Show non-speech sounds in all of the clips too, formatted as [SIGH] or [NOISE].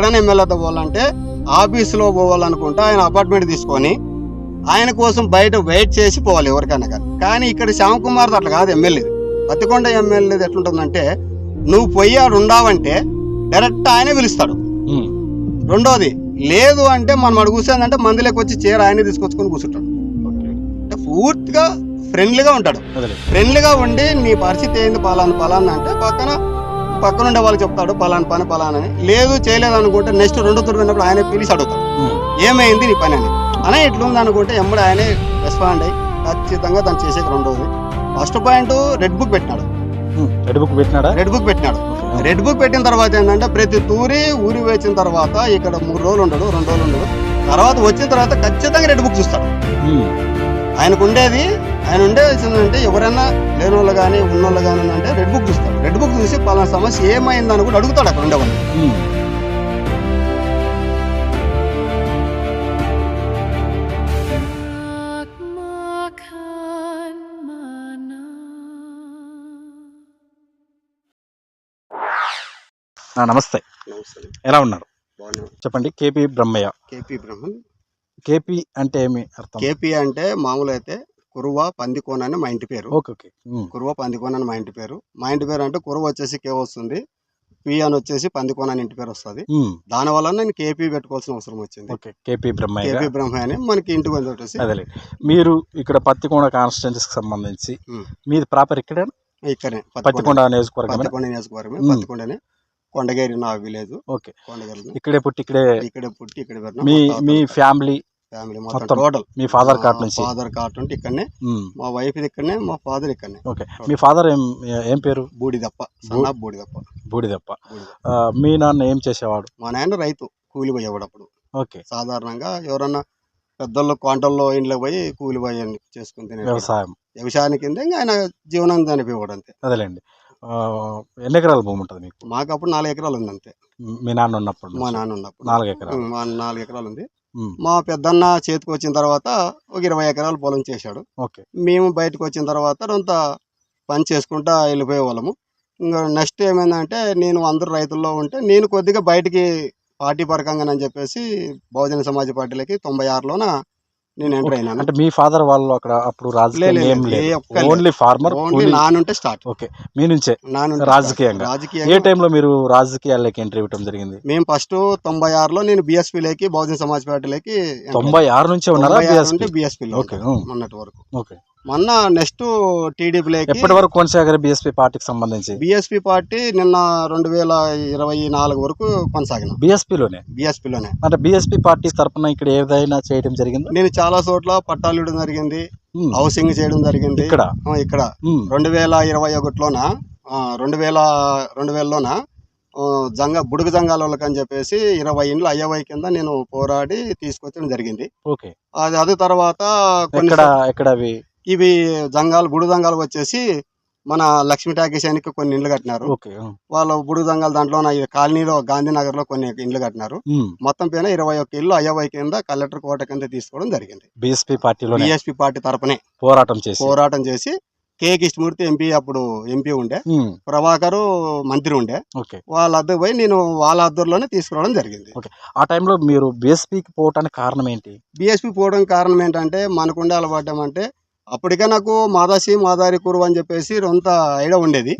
ఎక్కడైనా ఎమ్మెల్యేతో పోవాలంటే ఆఫీసులో పోవాలనుకుంటే ఆయన అపార్ట్మెంట్ తీసుకొని ఆయన కోసం బయట వెయిట్ చేసి పోవాలి ఎవరికైనా కానీ. కానీ ఇక్కడ శ్యామకుమార్ అట్లా కాదు ఎమ్మెల్యే. పత్తికొండ ఎమ్మెల్యేది ఎట్లుంటుందంటే నువ్వు పోయి ఆడు ఉండావంటే డైరెక్ట్ ఆయనే పిలుస్తాడు. రెండోది లేదు అంటే మనం అడుగు కూర్చోందంటే మందిలోకి వచ్చి చీర ఆయనే తీసుకొచ్చుకొని కూర్చుంటాడు. అంటే పూర్తిగా ఫ్రెండ్లీగా ఉంటాడు. ఫ్రెండ్లీగా ఉండి నీ పరిస్థితి ఏంది పలానా పలానా అంటే పక్కన పక్కన ఉండే వాళ్ళు చెప్తాడు పలానా పని పలానా అని. లేదు చేయలేదు అనుకుంటే నెక్స్ట్ రెండో తూరు విన్నప్పుడు ఆయనే పిలిచి అడుగుతాడు. ఏమైంది నీ పని అని. అనే ఎట్లుంది అనుకుంటే ఎమ్మడి ఆయనే రెస్పాండ్ అయ్యి ఖచ్చితంగా దాన్ని చేసేది రెండోది ఫస్ట్ పాయింట్ రెడ్ బుక్ పెట్టినాడు. రెడ్ బుక్ పెట్టినాడా? రెడ్ బుక్ పెట్టినాడు. రెడ్ బుక్ పెట్టిన తర్వాత ఏంటంటే ప్రతి తూరి ఊరి వచ్చిన తర్వాత ఇక్కడ మూడు రోజులు ఉండడు రెండు రోజులు ఉండడు. తర్వాత వచ్చిన తర్వాత ఖచ్చితంగా రెడ్ బుక్ చూస్తాడు. ఆయనకు ఉండేది ఆయన ఉండేది ఏంటంటే ఎవరైనా లేని వాళ్ళు కానీ ఉన్న వాళ్ళు కానీ అంటే రెడ్ బుక్ చూస్తాడు రెడ్ బుక్ చూసి పలానా సమస్య ఏమైందని కూడా అడుగుతాడు అక్కడ ఉండేవాళ్ళు. నమస్తే. ఎలా ఉన్నారు? చెప్పండి KP Brahmayya. KP Brahman KP అంటే ఏమి అర్థం? కేపీ అంటే మామూలు అయితే కురువ పందికోన అని మా ఇంటి పేరు. Okay okay. కురువ పందికోన అని మా ఇంటి పేరు. మా ఇంటి పేరు అంటే కురువ వచ్చేసి కే వస్తుంది పి అని వచ్చేసి పందికోన అని ఇంటి పేరు వస్తుంది. దాని వల్ల నేను కేపీ పెట్టుకోవాల్సిన అవసరం వచ్చింది. Okay KP Brahmayya KP Brahma అని మనకి ఇంటికి వచ్చి వచ్చేసి. అదేలే. మీరు ఇక్కడ పత్తికొండ కాన్స్టిట్యున్సీకి సంబంధించి. మీది ప్రాపర్ ఇక్కడ ఇక్కడనే పత్తికొండ నియోజకవర్గం పత్తికొండ నియోజకవర్గమే. పత్తికొండనే. కొండగేరి నా విలేజ్. ఓకే. కొండగేరి. ఇక్కడే పుట్టి ఇక్కడే ఇక్కడే పుట్టి ఇక్కడ మీ మీ ఫ్యామిలీ ఫ్యామిలీ మొత్తం టోటల్. మీ ఫాదర్ కార్డ్ నుంచి? ఫాదర్ కార్డ్ ఉంటే ఇక్కడనే. మా వైఫ్ ఇక్కడనే మా ఫాదర్ ఇక్కడనే. ఓకే. మీ ఫాదర్ ఏం ఏం పేరు? బూడిదప్ప. సన్నా బూడిదప్ప. బూడిదప్ప. మీ నాన్న ఏం చేసేవాడు? మా నాయన రైతు కూలి పోయేవాడు అప్పుడు ఓకే. సాధారణంగా ఎవరన్నా పెద్దల్లో క్వాంటల్లో ఇంట్లో పోయి కూలి పోయి చేసుకుని తినే వ్యవసాయం. వ్యవసాయానికి కింద ఆయన జీవనం చనిపోయాడు అంతే. అదేలేండి. ఎన్ని ఎకరాల భూమి ఉంటుంది మీకు? మాకు అప్పుడు నాలుగు ఎకరాలు ఉంది అంతే మీ నాన్న ఉన్నప్పుడు మా? నాన్న ఉన్నప్పుడు. నాలుగు ఎకరాలు. నాలుగు ఎకరాలు ఉంది. మా పెద్దన్న చేతికి వచ్చిన తర్వాత ఒక ఇరవై ఎకరాలు పొలం చేశాడు. ఓకే. మేము బయటకు వచ్చిన తర్వాత కొంత పని చేసుకుంటా వెళ్ళిపోయే వాళ్ళము. ఇంకా నెక్స్ట్ ఏమైందంటే నేను అందరు రైతుల్లో ఉంటే నేను కొద్దిగా బయటికి పార్టీ పరకంగానని చెప్పేసి బహుజన సమాజ్ పార్టీలకి తొంభై ఆరులోన నేను ఎంటర్ అయినాను అంటే మీ ఫాదర్ వాళ్ళు అక్కడ అప్పుడు రాజకీయం. ఓన్లీ ఫార్మర్ ఓన్లీ నానుంటే స్టార్ట్ ఓకే. మీ నుంచే? నానుంటే రాజకీయంగా. start. ఏ టైంలో మీరు రాజకీయాల్లోకి ఎంట్రీ ఇవ్వడం జరిగింది? మేము ఫస్ట్ తొంభై ఆరులో నేను బీఎస్పీలోకి బహుజన సమాజ్ పార్టీలోకి తొంభై ఆరు నుంచే ఉన్నారా? నుండి బీఎస్పీలో ఓకే ఉమ్, మొన్నటి వరకు. ఓకే. మొన్న నెక్స్ట్ టీడీపీలోకి ఎప్పటి వరకు కొనసాగారు బీఎస్పీ పార్టీకి సంబంధించి? బీఎస్పీ పార్టీ నిన్న రెండు వేల ఇరవై నాలుగు వరకు కొనసాగిన. BSP లోనే బీఎస్పీలోనే. అంటే బీఎస్పీ పార్టీ తరపున ఇక్కడ ఏదైనా చేయడం జరిగిందా? నేను చాలా చోట్ల పట్టాలు ఇవ్వడం జరిగింది హౌసింగ్ చేయడం జరిగింది. ఇక్కడ? ఇక్కడ. రెండు వేల ఇరవై ఒకటిలోన రెండు వేల రెండు వేలలోన జంగ బుడుగు జంగాలకు అని చెప్పేసి ఇరవై ఇండ్లు అయ్యవై కింద నేను పోరాడి తీసుకొచ్చడం జరిగింది. ఓకే. అది అది తర్వాత ఎక్కడ అవి? ఇవి జంగాలు బుడుగు జంగాలు వచ్చేసి మన లక్ష్మీ టాకీస్ కొన్ని ఇండ్లు కట్టినారు. వాళ్ళ బుడుగు జంగాలు దాంట్లో ఈ కాలనీలో గాంధీనగర్లో కొన్ని ఇండ్లు కట్టినారు. మొత్తం పైన ఇరవై ఒక్క ఇల్లు అయ్యవై కింద కలెక్టర్ కోట కింద తీసుకోవడం జరిగింది. బీఎస్పీ పార్టీలోనే? బిఎస్పీ పార్టీ తరపునే పోరాటం చేసి? పోరాటం చేసి కే కృష్ణమూర్తి ఎంపీ అప్పుడు ఎంపీ ఉండే ప్రభాకర్ మంత్రి ఉండే. ఓకే. వాళ్ళ అద్దె పోయి నేను వాళ్ళ అద్దరులోనే తీసుకురావడం జరిగింది. ఆ టైంలో మీరు బీఎస్పీకి పోవటానికి కారణం ఏంటి? బీఎస్పీ పోవడం కారణం ఏంటంటే మనకుండే అలవాటం అంటే అప్పటికే నాకు మాదాసి మాదారి కురువు అని చెప్పేసి కొంత ఐడియా ఉండేది.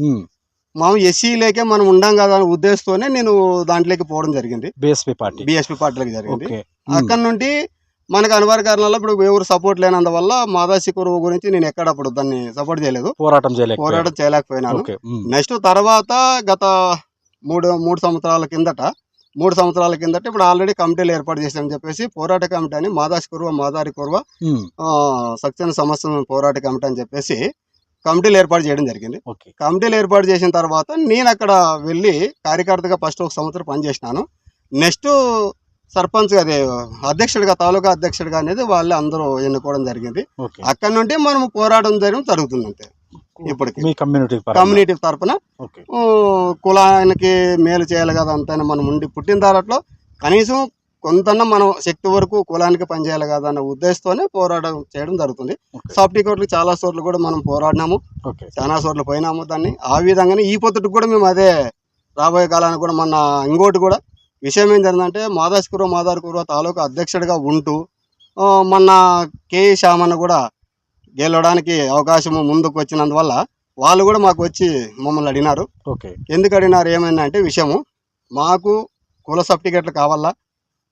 మనం ఎస్సీలేకే మనం ఉండం కదా అనే ఉద్దేశంతోనే నేను దాంట్లోకి పోవడం జరిగింది. BSP party. బీఎస్పీ పార్టీలోకి జరిగింది. అక్కడ నుండి మనకు అనివార్య కారణాల ఇప్పుడు ఎవరు సపోర్ట్ లేనందువల్ల మాదాసి కురువు గురించి నేను ఎక్కడ అప్పుడు దాన్ని సపోర్ట్ చేయలేదు. పోరాటం చేయలేక పోరాటం చేయలేకపోయినాను. ఉమ్, నెక్స్ట్ తర్వాత గత మూడు మూడు సంవత్సరాల కిందట మూడు సంవత్సరాల కిందట ఇప్పుడు ఆల్రెడీ కమిటీలు ఏర్పాటు చేశామని చెప్పేసి పోరాట కమిటీ అని మాదాసి కురువ మాదారి కురువ సత్యన సమస్య పోరాట కమిటీ అని చెప్పేసి కమిటీలు ఏర్పాటు చేయడం జరిగింది. కమిటీలు ఏర్పాటు చేసిన తర్వాత నేను అక్కడ వెళ్ళి కార్యకర్తగా ఫస్ట్ ఒక సంవత్సరం పనిచేసినాను. నెక్స్ట్ సర్పంచ్ అదే అధ్యక్షుడిగా తాలూకా అధ్యక్షుడిగా అనేది వాళ్ళే అందరూ ఎన్నుకోవడం జరిగింది. అక్కడ నుండి మనం పోరాటం జరగడం జరుగుతుంది అంతే. ఇప్పటికి. మీ కమ్యూనిటీ కమ్యూనిటీ ఆ, కులానికి మేలు చేయాలి కదా అంతైనా మనం ఉండి పుట్టిన దాంట్లో కనీసం కొంతన్నా మనం శక్తి వరకు కులానికి పనిచేయాలి కదా అన్న ఉద్దేశంతోనే పోరాటం చేయడం జరుగుతుంది. సాఫ్టీ కోర్టులు చాలా చోట్ల కూడా మనం పోరాడినాము. చాలా చోట్ల పోయినాము దాన్ని. ఆ విధంగానే ఈ పొద్దుటికి కూడా మేము అదే రాబోయే కాలానికి కూడా మొన్న ఇంకోటి కూడా విషయం ఏం జరిగిందంటే మాదాస్కూర మాదార్కూర తాలూకా అధ్యక్షుడిగా ఉంటూ మొన్న కే. శ్యామన్న కూడా గెలవడానికి అవకాశం ముందుకు వచ్చినందువల్ల వాళ్ళు కూడా మాకు వచ్చి మమ్మల్ని అడిగినారు. ఓకే. ఎందుకు అడిగినారు? ఏమైందంటే విషయము మాకు కుల సర్టిఫికెట్లు కావాలా?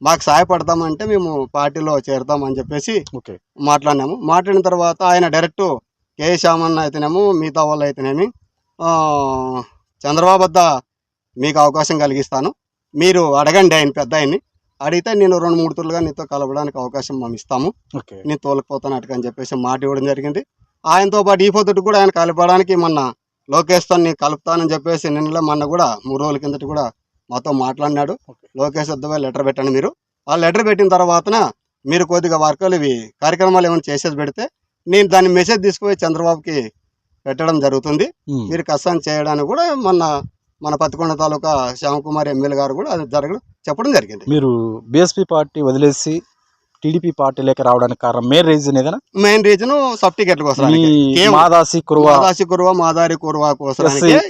మాకు సహాయపడతామంటే మేము పార్టీలో చేరుతామని చెప్పేసి ఓకే. మాట్లాడినాము. మాట్లాడిన తర్వాత ఆయన డైరెక్ట్ కే. శ్యామన్న అయితేనేమో మిగతా వాళ్ళు అయితేనేమి చంద్రబాబు వద్ద మీకు అవకాశం కలిగిస్తాను. మీరు అడగండి ఆయన పెద్ద ఆయన్ని. అడిగితే నేను రెండు మూడు తులుగా నీతో కలవడానికి అవకాశం మేము ఇస్తాము. ఓకే. నేను తోలకపోతాను అటుకు అని చెప్పేసి మాట ఇవ్వడం జరిగింది. ఆయనతో పాటు ఈ పొద్దుటి కూడా ఆయన కలపడానికి మొన్న లోకేష్తో నేను కలుపుతానని చెప్పేసి నిన్న మొన్న కూడా మూడు రోజుల కిందట కూడా మాతో మాట్లాడినాడు. లోకేష్ వద్ద లెటర్ పెట్టండి మీరు. ఆ లెటర్ పెట్టిన తర్వాతన మీరు కొద్దిగా వర్కులు ఇవి కార్యక్రమాలు ఏమైనా చేసేది పెడితే నేను దాని మెసేజ్ తీసుకుపోయి చంద్రబాబుకి పెట్టడం జరుగుతుంది. మీరు కష్టం చేయడానికి కూడా మొన్న మన పత్తికొండ తాలూకా శ్యామకుమార్ ఎమ్మెల్యే గారు కూడా అది జరగడం చెప్పడం జరిగింది మీరు బీఎస్పీ పార్టీ వదిలేసి టీడీపీ పార్టీలోకి రావడానికి కారణం మెయిన్ రీజన్ ఏదైనా మెయిన్ రీజన్ సర్టిఫికెట్ల కోసం మాదాసి కురువా మాదాసి కురువ మాదారి కురువ.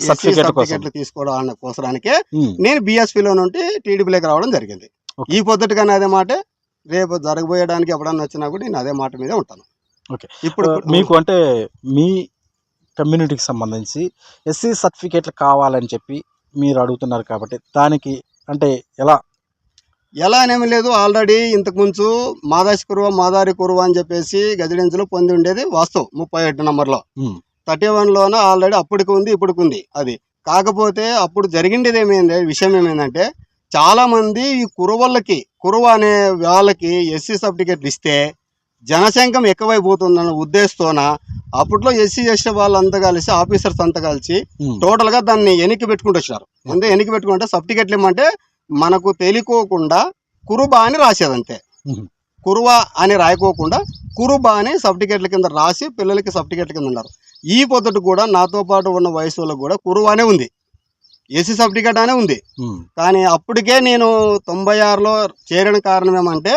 సర్టిఫికెట్లు తీసుకోవడానికి కోసరానికే ఉమ్. నేను BSP లో నుండి టీడీపీలోకి రావడం జరిగింది. ఈ పొద్దుటిగానే అదే మాట రేపు జరగబోయడానికి ఎప్పుడన్నా వచ్చినా కూడా నేను అదే మాట మీదే ఉంటాను Okay. ఇప్పుడు మీకు అంటే మీ కమ్యూనిటీకి సంబంధించి ఎస్సీ సర్టిఫికేట్లు కావాలని చెప్పి మీరు అడుగుతున్నారు కాబట్టి దానికి అంటే ఎలా? ఎలా అనేమి లేదు. ఆల్రెడీ ఇంతకు ముందు మాదాసి కురువ మాదారి కురువ అని చెప్పేసి గజిడెన్స్లో పొంది ఉండేది వాస్తవం ముప్పై ఒకటి నంబర్లో. థర్టీ వన్లోన ఆల్రెడీ అప్పటికి ఉంది ఇప్పటికి ఉంది అది. కాకపోతే అప్పుడు జరిగిండేది ఏమైంది విషయం ఏమైందంటే చాలా మంది ఈ కురువలకి కురువ అనే వాళ్ళకి ఎస్సీ సర్టిఫికెట్లు ఇస్తే జనసంఖ్యం ఎక్కువైపోతుందన్న ఉద్దేశంతోన అప్పట్లో ఎస్సీ ఎస్టీ వాళ్ళంతా కలిసి ఆఫీసర్స్ అంతా కలిసి ఉమ్. టోటల్గా దాన్ని ఎనికి పెట్టుకుంటూ వచ్చినారు అంటే ఎనికి పెట్టుకుంటే సర్టిఫికెట్లు ఏమంటే మనకు తెలియకోకుండా కురుబా అని రాసేది అంతే ఉమ్. కురువ అని రాయకోకుండా కురుబా అని సర్టిఫికెట్ల కింద రాసి పిల్లలకి సర్టిఫికెట్ల కింద ఉన్నారు ఈ పొద్దుట కూడా నాతో పాటు ఉన్న వయసు వాళ్ళకు కూడా కురువానే ఉంది ఎస్సీ సర్టిఫికెట్ అనే ఉంది. కానీ అప్పటికే నేను తొంభై ఆరులో చేరిన కారణం ఏమంటే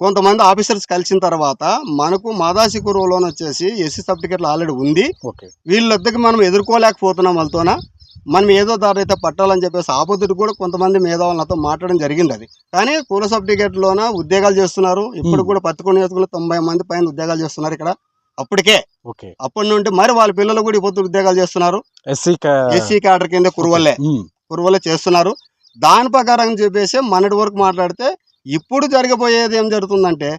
కొంతమంది ఆఫీసర్స్ కలిసిన తర్వాత మనకు మాదాసి కురువలోని వచ్చేసి ఎస్సీ సర్టిఫికెట్లు ఆల్రెడీ ఉంది. ఓకే. వీళ్ళొద్దకు మనం ఎదుర్కోలేకపోతున్నాం వాళ్ళతోన మనం ఏదో దారి అయితే పట్టాలని చెప్పేసి ఆపోజిట్ కూడా కొంతమంది మేధావులతో మాట్లాడడం జరిగింది అది కానీ కుల సర్టిఫికేట్లోన ఉద్యోగాలు చేస్తున్నారు. ఇప్పుడు. కూడా పత్తికొండ నియోజకవర్గంలో తొంభై మంది పైన ఉద్యోగాలు చేస్తున్నారు ఇక్కడ. అప్పటికే. ఓకే. అప్పటి నుండి మరి వాళ్ళ పిల్లలు కూడా ఇప్పుడు ఉద్యోగాలు చేస్తున్నారు. ఎస్సీ ఎస్సీ క్యాడర్ కింద కురువల్లే. కురువలే చేస్తున్నారు. దాని ప్రకారం చెప్పేసి మనటి వరకు మాట్లాడితే ఇప్పుడు జరగబోయేది ఏం జరుగుతుందంటే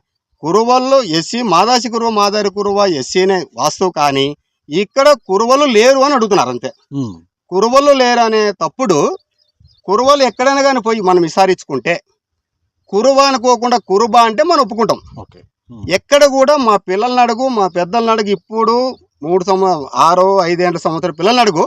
కురువల్లో ఎస్సీ మాదాసి కురువ మాదారి కురువ ఎస్సీనే వాస్తవు కానీ ఇక్కడ కురువలు లేరు అని అడుగుతున్నారు అంతే. కురువలు లేరు అనే తప్పుడు కురువలు ఎక్కడైనా కానీ పోయి మనం విసారించుకుంటే కురువ అనుకోకుండా కురుబ అంటే మనం ఒప్పుకుంటాం. ఓకే. ఎక్కడ కూడా మా పిల్లల్ని అడుగు మా పెద్దల్ని అడుగు ఇప్పుడు మూడు సంవ ఆరో ఐదేళ్ళ సంవత్సరం పిల్లల్ని అడుగు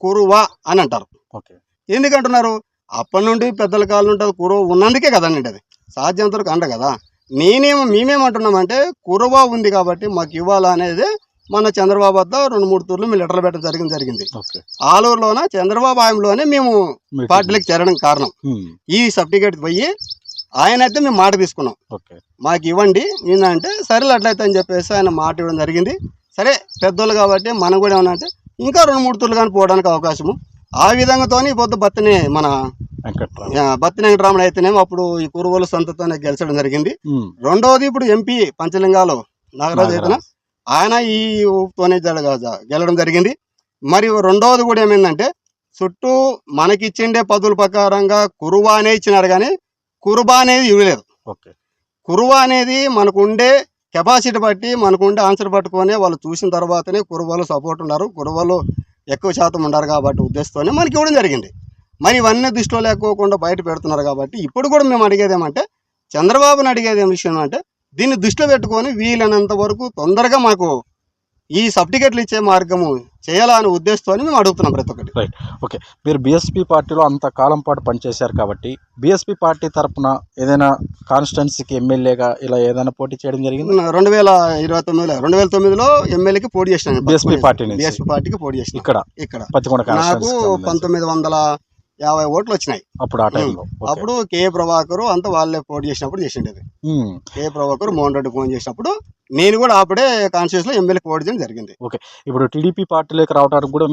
కురువ అని అంటారు. ఓకే. ఎందుకంటున్నారు? అప్పటి నుండి పెద్దల కాలం ఉంటుంది కురువ ఉన్నందుకే కదండి అది. సాధ్యంత వరకు అంట కదా. నేనేమో మేమేమంటున్నామంటే కురువ ఉంది కాబట్టి మాకు ఇవ్వాలా అనేది మన చంద్రబాబు వద్ద రెండు మూడు తూర్లు మేము లెటర్ పెట్టడం జరిగింది. జరిగింది ఆలూరులోన చంద్రబాబు ఆయనలోనే మేము పార్టీలకు చేరడం కారణం. ఈ సర్టిఫికేట్ పోయి ఆయన అయితే మేము మాట తీసుకున్నాం. ఓకే. మాకు ఇవ్వండి. ఏంటంటే సరేలే అట్లయితే అని చెప్పేసి ఆయన మాట ఇవ్వడం జరిగింది. సరే పెద్దోళ్ళు కాబట్టి మనం కూడా ఏమన్నా అంటే ఇంకా రెండు మూడు తూర్లు కానీ పోవడానికి అవకాశము. ఆ విధంగాతోని పొద్దు బత్తిని మన బత్తిన వెంకటరామన్ అయితేనేమో అప్పుడు ఈ కురువల సంతతోనే గెలిచడం జరిగింది. రెండవది ఇప్పుడు ఎంపీ పంచలింగాలు నాగరాజు అయితేనే? నాగరాజు. ఆయన ఈ ఊపుతోనే గెలవడం జరిగింది. మరియు రెండవది కూడా ఏమైందంటే చుట్టూ మనకిచ్చిండే పదుల ప్రకారంగా కురువా అనే ఇచ్చినారు కానీ కురుబా అనేది ఇవ్వలేదు. ఓకే. కురువ అనేది మనకు ఉండే కెపాసిటీ బట్టి మనకు ఉండే ఆన్సర్ పట్టుకొని వాళ్ళు చూసిన తర్వాతనే కురువలు సపోర్ట్ ఉన్నారు. కురువలు ఎక్కువ శాతం ఉన్నారు కాబట్టి ఉద్దేశంతోనే మనకి ఇవ్వడం జరిగింది. మరి ఇవన్నీ దృష్టిలో లేకోకుండా బయట పెడుతున్నారు కాబట్టి ఇప్పుడు కూడా మేము అడిగేది ఏమంటే చంద్రబాబుని అడిగేది ఏం విషయం అంటే దీన్ని దృష్టిలో పెట్టుకొని వీలైనంత వరకు తొందరగా మాకు ఈ సర్టిఫికెట్లు ఇచ్చే మార్గము చేయాలనే ఉద్దేశంతో మేము అడుగుతున్నాం ప్రతి ఒక్కటి. మీరు బీఎస్పీ పార్టీలో అంత కాలం పాటు పనిచేశారు కాబట్టి బీఎస్పీ పార్టీ తరపున ఏదైనా కాన్స్టిట్యున్సీకి ఎమ్మెల్యేగా ఇలా ఏదైనా పోటీ చేయడం జరిగింది? రెండు వేల ఇరవై తొమ్మిదిలో రెండు వేల తొమ్మిదిలో ఎమ్మెల్యేకి పోటీ చేసినాను బీఎస్పీ పార్టీ బీఎస్పీ పార్టీకి పోటీ చేసిన. ఇక్కడ. ఇక్కడ. నాకు పంతొమ్మిది వందల యాభై ఓట్లు వచ్చినాయి. అప్పుడు ఆ టైంలో ఓకే. అప్పుడు కే ప్రభాకర్ అంతా వాళ్ళే పోటీ చేసినప్పుడు చేసిండేది. ఉమ్. కే ప్రభాకర్ మోహన్ రెడ్డి ఫోన్ చేసినప్పుడు నేను కూడా అప్పుడే కాన్స్టిట్యూషన్లో ఎమ్మెల్యే పోటీ చేయడం జరిగింది. ఇప్పుడు టీడీపీ పార్టీలోకి రావడానికి కూడా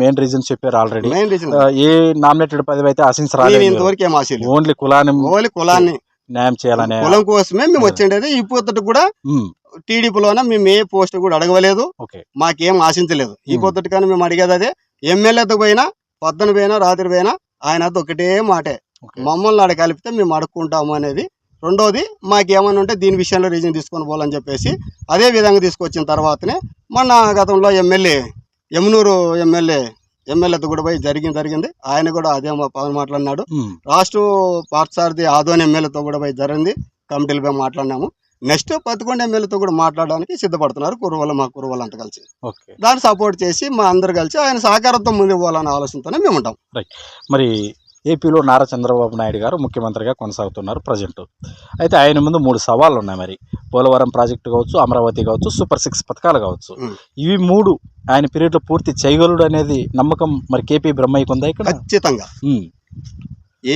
మెయిన్ రీజన్ చెప్పారు ఆల్రెడీ మెయిన్ రీజన్ ఏ నామినేటెడ్ పదవి అయితే నేను ఆశించరాలేదు ఇంతవరకు ఏం ఆశ ఓన్లీ కులాన్ని ఓన్లీ కులాన్ని. న్యాయం చేయాలనే కులం కోసమే మేము వచ్చిండేది ఈ పొద్దుట కూడా టీడీపీలోన మేము ఏ పోస్ట్ కూడా అడగలేదు ఓకే. మాకేం ఆశించలేదు. ఈ. పొద్దుట కానీ మేము అడిగేది అదే. ఎమ్మెల్యేతో పోయినా పొద్దున పోయినా రాత్రి పోయినా ఆయన ఒకటే మాటే. ఓకే. మమ్మల్ని ఆడ కలిపితే మేము అడుక్కుంటాము అనేది రెండోది మాకేమన్నా ఉంటే దీని విషయంలో రీజన్ తీసుకొని పోవాలని చెప్పేసి అదే విధంగా తీసుకొచ్చిన తర్వాతనే మొన్న గతంలో ఎమ్మెల్యే యమునూరు ఎమ్మెల్యే ఎమ్మెల్యేతో కూడా పోయి జరిగింది. జరిగింది ఆయన కూడా అదే మాట్లాడినాడు. రాష్ట్ర పార్సారథి ఆదోని ఎమ్మెల్యేతో కూడా పోయి జరిగింది. కమిటీలు పోయి మాట్లాడినాము. నెక్స్ట్ పదకొండు ఎమ్మెల్యేతో కూడా మాట్లాడడానికి సిద్ధపడుతున్నారు కురువలు మా కురువలు అంతా కలిసి. ఓకే. దాన్ని సపోర్ట్ చేసి మా అందరు కలిసి ఆయన సహకారంతో ముందుకు పోవాలనే ఆలోచనతోనే మేము ఉంటాం మరి ఏపీలో నారా చంద్రబాబు నాయుడు గారు ముఖ్యమంత్రిగా కొనసాగుతున్నారు ప్రజెంట్. అయితే ఆయన ముందు మూడు సవాళ్ళు ఉన్నాయి మరి. పోలవరం ప్రాజెక్టు కావచ్చు అమరావతి కావచ్చు సూపర్ సిక్స్ పథకాలు కావచ్చు. ఇవి మూడు ఆయన పీరియడ్లో పూర్తి చేయగలడు అనేది నమ్మకం మరి కేపీ బ్రహ్మయ్యకు ఉందా ఇక్కడ? ఖచ్చితంగా.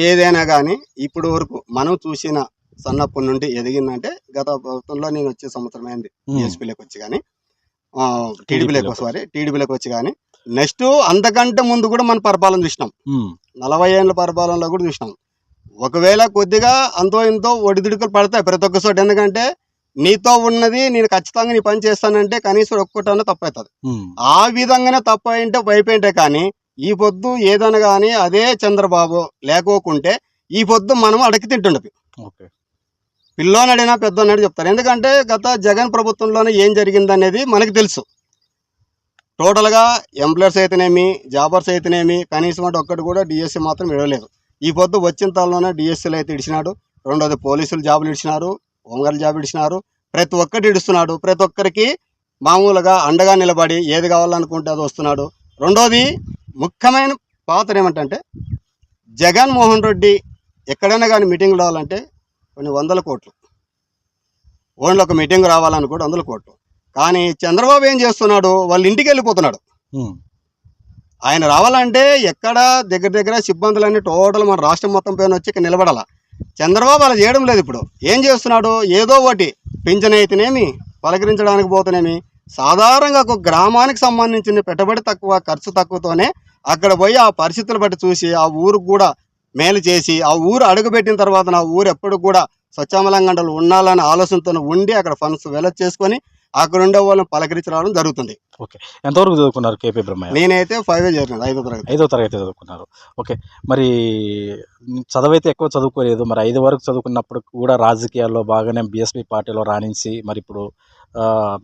ఏదైనా కానీ ఇప్పుడు వరకు మనం చూసిన సన్నప్పటి నుండి ఎదిగిందంటే గత ప్రభుత్వంలో నేను వచ్చే సంవత్సరం అయింది. ఎస్పీలోకి వచ్చి కానీ టీడీపీలోకి లోకి సారీ టీడీపీలోకి వచ్చి కానీ నెక్స్ట్ అంతకంటే ముందు కూడా మన పరిపాలన చూసినాం. నలభై ఏళ్ళ పరిపాలనలో కూడా చూసినాం. ఒకవేళ కొద్దిగా అంతో ఇంతో ఒడిదుడుకులు పడతాయి ప్రతి ఒక్క చోట. ఎందుకంటే నీతో ఉన్నది నేను ఖచ్చితంగా నీ పని చేస్తానంటే కనీసం ఒక్కటన్నా తప్పవుతుంది ఆ విధంగానే తప్పు అయింటే వైపోయింటే కానీ ఈ పొద్దు ఏదైనా కానీ అదే చంద్రబాబు లేకోకుంటే ఈ పొద్దు మనం అడకి తింటుండదు. ఓకే. పిల్లోనడినా పెద్దోనడి చెప్తారు. ఎందుకంటే గత జగన్ ప్రభుత్వంలోనే ఏం జరిగిందనేది మనకు తెలుసు. టోటల్గా ఎంప్లాయర్స్ అయితేనేమి జాబర్స్ అయితేనేమి కనీసం అంటే ఒక్కటి కూడా డిఎస్సీ మాత్రం ఇవ్వలేదు. ఈ పొద్దు వచ్చిన తలలోనే డిఎస్సీలు అయితే ఇడిచినాడు. రెండోది పోలీసులు జాబులు ఇడిచినారు హోంగార్డ్ జాబ్ ఇడిచినారు. ప్రతి ఒక్కటి ఇడుస్తున్నాడు. ప్రతి ఒక్కరికి మామూలుగా అండగా నిలబడి ఏది కావాలనుకుంటే అది వస్తున్నాడు. రెండోది ముఖ్యమైన పాత్ర ఏమంటే జగన్మోహన్ రెడ్డి ఎక్కడైనా కానీ మీటింగ్ రావాలంటే కొన్ని వందల కోట్లు. ఓన్లీ ఒక మీటింగ్ రావాలని కూడా వందల కోట్లు. కానీ చంద్రబాబు ఏం చేస్తున్నాడు? వాళ్ళ ఇంటికి వెళ్ళిపోతున్నాడు. ఆయన రావాలంటే ఎక్కడ దగ్గర దగ్గర సిబ్బందులన్నీ టోటల్ మన రాష్ట్రం మొత్తం పైన వచ్చి ఇక్కడ నిలబడాల. చంద్రబాబు అలా చేయడం లేదు ఇప్పుడు. ఏం చేస్తున్నాడు? ఏదో ఒకటి. పింఛన్ అయితేనేమి? పలకరించడానికి పోతేనేమి? సాధారణంగా ఒక గ్రామానికి సంబంధించిన పెట్టుబడి తక్కువ ఖర్చు తక్కువతోనే అక్కడ పోయి ఆ పరిస్థితులు బట్టి చూసి ఆ ఊరికి కూడా మేలు చేసి ఆ ఊరు అడుగుపెట్టిన తర్వాత నా ఊరు ఎప్పుడు కూడా స్వచ్ఛమలంగండలు ఉండాలనే ఆలోచనతో ఉండి అక్కడ ఫండ్స్ వెలట్ చేసుకొని అక్కడ ఉండే వాళ్ళని పలకరించి రావడం జరుగుతుంది ఎంతవరకు చదువుకున్నారు కేపీ బ్రహ్మయ్య? నేనైతే ఫైవ్ జరిగింది ఐదో తరగతి. ఐదో తరగతి చదువుకున్నారు. ఓకే. మరి చదువైతే ఎక్కువ చదువుకోలేదు. మరి ఐదు వరకు చదువుకున్నప్పుడు కూడా రాజకీయాల్లో బాగానే బీఎస్పీ పార్టీలో రాణించి మరి ఇప్పుడు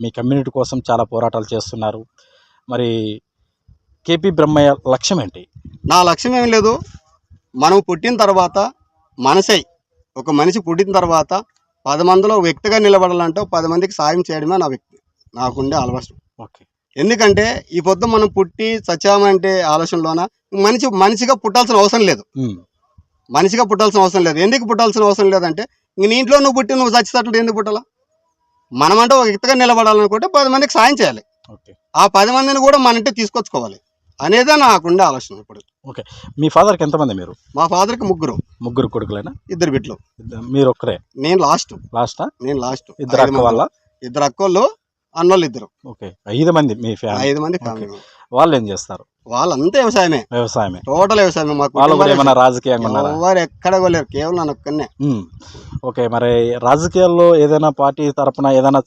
మీ కమ్యూనిటీ కోసం చాలా పోరాటాలు చేస్తున్నారు. మరి కేపీ బ్రహ్మయ్య లక్ష్యం ఏంటి? నా లక్ష్యం ఏం లేదు. మనం పుట్టిన తర్వాత మనసై. ఒక మనిషి పుట్టిన తర్వాత పది మందిలో వ్యక్తిగా నిలబడాలంటే పది మందికి సాయం చేయడమే నా వ్యక్తి. నాకుండే ఆలోచన ఓకే. ఎందుకంటే ఈ పొద్దు మనం పుట్టి చచ్చామంటే ఆలోచనలోన మనిషి మనిషిగా పుట్టాల్సిన అవసరం లేదు. మనిషిగా పుట్టాల్సిన అవసరం లేదు. ఎందుకు పుట్టాల్సిన అవసరం లేదంటే ఇంక నీ ఇంట్లో నువ్వు పుట్టి నువ్వు చచ్చేటట్లు ఎందుకు పుట్టాలా? మనమంటే ఒక వ్యక్తిగా నిలబడాలనుకుంటే పది మందికి సాయం చేయాలి. ఆ పది మందిని కూడా మన ఇంటికి తీసుకొచ్చుకోవాలి. అనేదే నాకుండే ఆలోచన ఇప్పుడు. మీ ఫాదర్కి ఎంతమంది మీరు? మా ఫాదర్కి ముగ్గురు. ముగ్గురు కొడుకులేనా? ఇద్దరు బిడ్డలు. మీరు ఒక్కరే? నేను లాస్ట్. లాస్టా నేను లాస్ట్. ఇద్దరు అక్క. వాళ్ళ? ఇద్దరు అక్కోళ్ళు అన్నోళ్ళు ఇద్దరు. ఓకే. ఐదు మంది మీ ఫ్యామిలీ? ఐదు మంది ఫ్యామిలీ. వాళ్ళు ఏం చేస్తారు? వాళ్ళంతా వ్యవసాయమే. వ్యవసాయమే. టోటల్ వ్యవసాయమే మా వాళ్ళు కూడా ఏమైనా రాజకీయంగా ఉన్నారా? ఎవరు ఎక్కడ పోలేరు కేవలం ఉమ్. ఓకే మరి రాజకీయాల్లో ఏదైనా పార్టీ తరపున ఏదైనా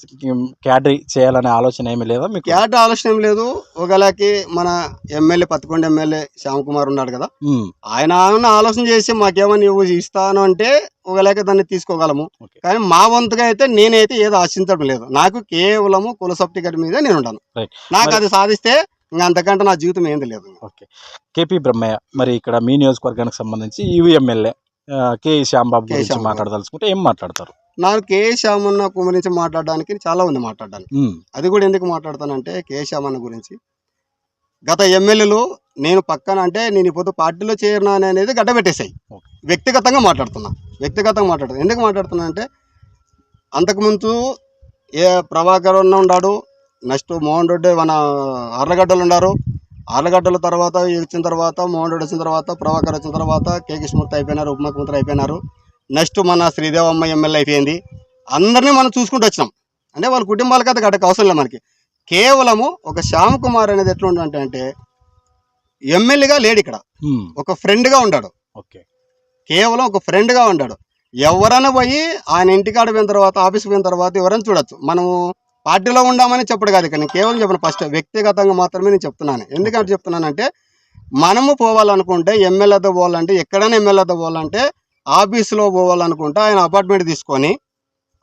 క్యాడరీ చేయాలనే ఆలోచన ఏమీ లేదా మీకు? క్యాట్ ఆలోచన ఏం లేదు. ఒకలాకి మన ఎమ్మెల్యే పత్తికొండ ఎమ్మెల్యే శ్యామ్ కుమార్ ఉన్నాడు కదా. ఆయన ఆలోచన చేసి మాకేమన్నా నువ్వు ఇస్తాను అంటే ఒకలాకి దాన్ని తీసుకోగలము. కానీ మా వంతుగా అయితే నేనైతే ఏదో ఆశించడం లేదు. నాకు కేవలము కుల సర్టిఫికేట్ మీద నేను ఉంటాను. నాకు అది సాధిస్తే ఇంకా అంతకంటే నా జీవితం ఏంది లేదు. ఓకే. కేపీ బ్రహ్మయ్య మరి ఇక్కడ మీ నియోజకవర్గానికి సంబంధించి ఈవీ ఎమ్మెల్యే కే. శ్యాంబాబు. గురించి. మాట్లాడదలుచుకుంటే ఏం మాట్లాడతారు? నాకు కే. శ్యామన్న గురించి మాట్లాడడానికి చాలా ఉంది మాట్లాడడానికి. అది కూడా ఎందుకు మాట్లాడతానంటే కే. శ్యామన్న గురించి గత ఎమ్మెల్యేలు నేను పక్కన అంటే నేను ఇప్పుడు పార్టీలో చేరినా అనేది గడ్డబెట్టేశాయి. ఓకే. వ్యక్తిగతంగా మాట్లాడుతున్నా. వ్యక్తిగతంగా మాట్లాడుతున్నా. ఎందుకు మాట్లాడుతున్నా అంటే అంతకుముందు ఏ ప్రభాకర్ అన్న ఉన్నాడు నెక్స్ట్ మోహన్ రెడ్డి మన ఆర్లగడ్డలు ఉన్నారు. ఆర్లగడ్డల తర్వాత వచ్చిన తర్వాత మోహన్ రెడ్డి వచ్చిన తర్వాత ప్రభాకర్ వచ్చిన తర్వాత కే కృష్ణమూర్తి అయిపోయినారు ఉప ముఖ్యమంత్రి అయిపోయినారు. నెక్స్ట్ మన శ్రీదేవమ్మ ఎమ్మెల్యే అయిపోయింది. అందరినీ మనం చూసుకుంటూ వచ్చినాం. అంటే వాళ్ళ కుటుంబాలకి అది గడక అవసరం లేదు మనకి. కేవలము ఒక శ్యామ్ కుమార్ అనేది ఎట్లా ఉండంటే అంటే ఎమ్మెల్యేగా లేడు ఇక్కడ. ఒక ఫ్రెండ్గా ఉన్నాడు ఓకే. కేవలం ఒక ఫ్రెండ్గా ఉన్నాడు ఎవరైనా పోయి ఆయన ఇంటికాడ పోయిన తర్వాత ఆఫీస్కి పోయిన తర్వాత ఎవరైనా చూడొచ్చు. మనము పార్టీలో ఉండామని చెప్పడు కాదు ఇక్కడ నేను కేవలం చెప్పను. ఫస్ట్ వ్యక్తిగతంగా మాత్రమే నేను చెప్తున్నాను. ఎందుకంటే చెప్తున్నానంటే మనము పోవాలనుకుంటే ఎమ్మెల్యేతో పోవాలంటే ఎక్కడైనా ఎమ్మెల్యేతో పోవాలంటే ఆఫీసులో పోవాలనుకుంటే ఆయన అపార్ట్మెంట్ తీసుకొని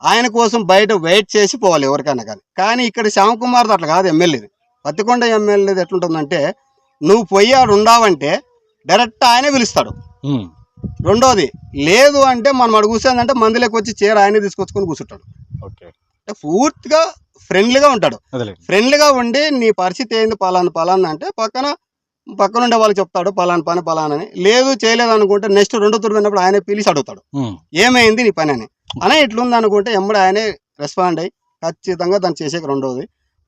ఆయన కోసం బయట వెయిట్ చేసి పోవాలి ఎవరికైనా కానీ. కానీ ఇక్కడ శ్యామ్ కుమార్ అట్లా కాదు ఎమ్మెల్యేది పత్తికొండ ఎమ్మెల్యేది ఎట్లుంటుందంటే నువ్వు పోయి ఆడు ఉండావంటే డైరెక్ట్ ఆయనే పిలుస్తాడు. రెండోది లేదు అంటే మనం అడు కూర్చోందంటే మందులోకి వచ్చి చీర ఆయనే తీసుకొచ్చుకొని కూర్చుంటాడు. ఓకే. పూర్తిగా ఫ్రెండ్లీగా ఉంటాడు. ఫ్రెండ్లీగా ఉండి నీ పరిస్థితి ఏంది పలానా పలానా అంటే పక్కన పక్కన ఉండే వాళ్ళకి చెప్తాడు పలానా పని పలానా అని. లేదు చేయలేదు అనుకుంటే నెక్స్ట్ రెండో తూరు విన్నప్పుడు ఆయనే పిలిచి అడుగుతాడు. ఏమైంది నీ పని అని. అనే ఇట్లుంది అనుకుంటే ఎమ్మడి ఆయనే రెస్పాండ్ అయ్యి ఖచ్చితంగా దాన్ని చేసేకి రెండోది.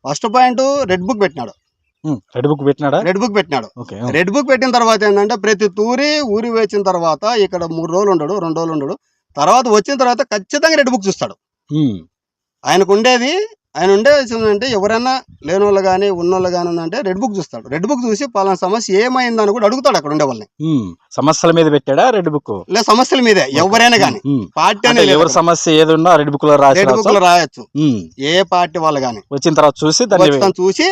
ఫస్ట్ పాయింట్ రెడ్ బుక్ పెట్టినాడు. రెడ్ బుక్ పెట్టినాడా? రెడ్ బుక్ పెట్టినాడు. రెడ్ బుక్ పెట్టిన తర్వాత ఏంటంటే ప్రతి తూరి ఊరి వేచిన తర్వాత ఇక్కడ మూడు రోజులు ఉండడు రెండు రోజులు ఉండడు. తర్వాత వచ్చిన తర్వాత ఖచ్చితంగా రెడ్ బుక్ చూస్తాడు. ఆయనకు ఉండేది ఆయన ఉండేది ఏంటంటే ఎవరైనా లేని వాళ్ళు కానీ ఉన్నోళ్ళు కానీ ఉందంటే రెడ్ బుక్ చూస్తాడు. రెడ్ బుక్ చూసి పలానా సమస్య ఏమైందని కూడా అడుగుతాడు అక్కడ ఉండే వాళ్ళని సమస్యల మీద పెట్టాడా రెడ్ బుక్? లేదా సమస్యల మీదే ఎవరైనా కానీ పార్టీ అంటే అనేది ఎవరి సమస్య ఏది ఉన్నా రెడ్ బుక్లో రెడ్ బుక్లో రాయొచ్చు. ఏ పార్టీ వాళ్ళు కానీ వచ్చిన తర్వాత చూసి చూసి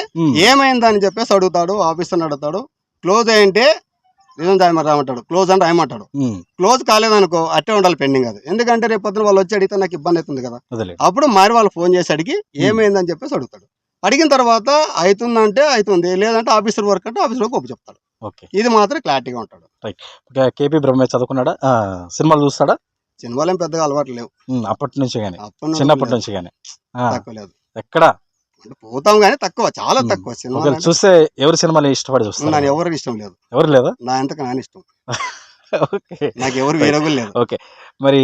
ఏమైందని చెప్పేసి అడుగుతాడు ఆఫీసర్ అడుగుతాడు. క్లోజ్ అయ్యంటే నిజం మరి రామంటాడు క్లోజ్ అంటే రాయమంటాడు క్లోజ్ కాలేదనుకో అట్టే ఉండాలి పెండింగ్ అది. ఎందుకంటే రేపు పొద్దున వాళ్ళు వచ్చి అడిగితే నాకు ఇబ్బంది అవుతుంది కదా. అప్పుడు మరి వాళ్ళు ఫోన్ చేసి అడిగి ఏమైందని చెప్పేసి అడుగుతాడు. అడిగిన తర్వాత అవుతుందంటే అవుతుంది లేదంటే ఆఫీసర్ వర్క్ అంటే ఆఫీసర్ వర్క్ చెప్తాడు. ఓకే. ఇది మాత్రం క్లారిటీగా ఉంటాడు. కేపీ బ్రహ్మే చదువుకున్నాడా? సినిమాలు చూస్తాడా? సినిమాలు ఏం పెద్దగా అలవాటు లేవు. అప్పటి నుంచి కానీ చిన్నప్పటి. నుంచి కానీ ఎక్కడ? పోతాం కానీ తక్కువ చాలా. తక్కువ సినిమా చూస్తే ఎవరి సినిమాలు ఇష్టపడి చూస్తారు నాకు ఎవరికి ఇష్టం లేదు. ఎవరు లేదా? నా ఎంతకు నాని ఇష్టం. [LAUGHS] ఓకే. నాకు ఎవరు వేరగులు లేదు. మరి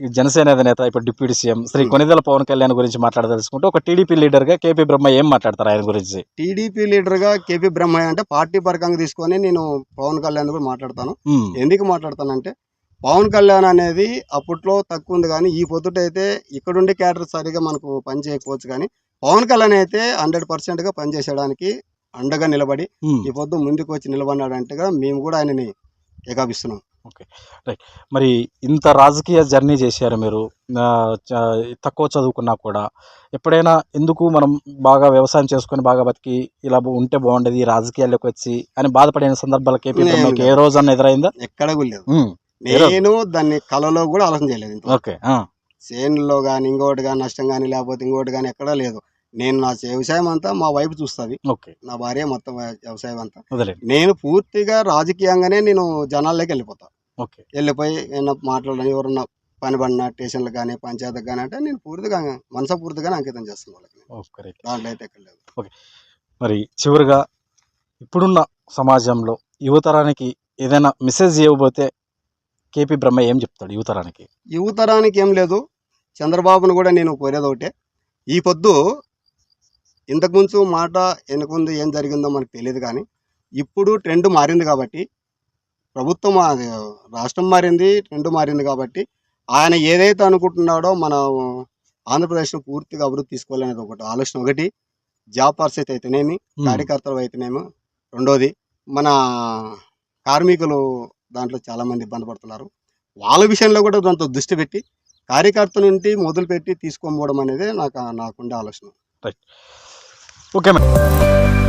ఈ జనసేన అధినేత ఇప్పుడు డిప్యూటీ సీఎం శ్రీ కొనిదెల పవన్ కళ్యాణ్ గురించి మాట్లాడదలుచుకుంటే ఒక టీడీపీ లీడర్గా కేపీ బ్రహ్మ ఏం మాట్లాడతారు ఆయన గురించి? టీడీపీ లీడర్గా కేపీ బ్రహ్మయ్య అంటే పార్టీ పరకంగా తీసుకొని నేను పవన్ కళ్యాణ్ కూడా మాట్లాడతాను. ఎందుకు మాట్లాడతానంటే పవన్ కళ్యాణ్ అనేది అప్పట్లో తక్కువ ఉంది కానీ ఈ పొద్దుటైతే ఇక్కడుండే క్యాడర్ సరిగా మనకు పని చేయకపోవచ్చు కానీ పవన్ కళ్యాణ్ అయితే హండ్రెడ్ పర్సెంట్గా పనిచేసేయడానికి అండగా నిలబడి. ఈ పొద్దు ముందుకు వచ్చి నిలబడినాడంటే మేము కూడా ఆయనని ఏకాపిస్తున్నాం మరి ఇంత రాజకీయ జర్నీ చేశారు మీరు. తక్కువ చదువుకున్నా కూడా. ఎప్పుడైనా ఎందుకు మనం బాగా వ్యవసాయం చేసుకొని బాగా బతికి ఇలా ఉంటే బాగుండేది రాజకీయాల్లోకి వచ్చి అని బాధపడిన సందర్భాలు కేపీ ఏం. ఏ రోజన్నా ఎదురైందా? ఎక్కడ కూడా లేదు. నేను దాన్ని కళలో కూడా ఆలోచన చేయలేదు ఓకే. ఆ, చేనులో కానీ ఇంకోటి కానీ నష్టం కానీ లేకపోతే ఇంకోటి కానీ ఎక్కడా లేదు. నేను నా వ్యవసాయం అంతా మా వైపు చూస్తుంది. ఓకే. నా భార్య మొత్తం వ్యవసాయం అంతా. నేను పూర్తిగా రాజకీయంగానే నేను జనాల్లోకి వెళ్ళిపోతా. ఓకే. వెళ్ళిపోయి ఏమన్నా మాట్లాడని ఎవరన్నా పని పడిన స్టేషన్లకు కానీ పంచాయతీకి కానీ అంటే నేను పూర్తిగా మనసపూర్తిగానే అంకితం చేస్తాను వాళ్ళకి ఓకే. దాంట్లో అయితే ఎక్కడ లేదు. మరి చివరిగా ఇప్పుడున్న సమాజంలో యువతరానికి ఏదైనా మెసేజ్ ఇవ్వబోతే కేపీ బ్రహ్మ ఏం చెప్తాడు యువతరానికి యువతరానికి ఏం లేదు. చంద్రబాబును కూడా నేను కోరేది ఒకటే. ఈ పొద్దు ఇంతకుముందు మాట వెనుకుంది ఏం జరిగిందో మనకు తెలియదు కానీ ఇప్పుడు ట్రెండ్ మారింది కాబట్టి ప్రభుత్వం రాష్ట్రం మారింది ట్రెండ్ మారింది కాబట్టి ఆయన ఏదైతే అనుకుంటున్నాడో మన ఆంధ్రప్రదేశ్ను పూర్తిగా అభివృద్ధి తీసుకోవాలనేది ఒకటి ఆలోచన ఒకటి. జాబ్ పరిస్థితి అయితేనేమి కార్యకర్తలు అయితేనేమో. రెండోది మన కార్మికులు దాంట్లో చాలామంది ఇబ్బంది పడుతున్నారు. వాళ్ళ విషయంలో కూడా దాంతో దృష్టి పెట్టి కార్యకర్త నుండి మొదలుపెట్టి తీసుకొని పోవడం అనేది నాకు నాకుండే ఆలోచన. Right okay madam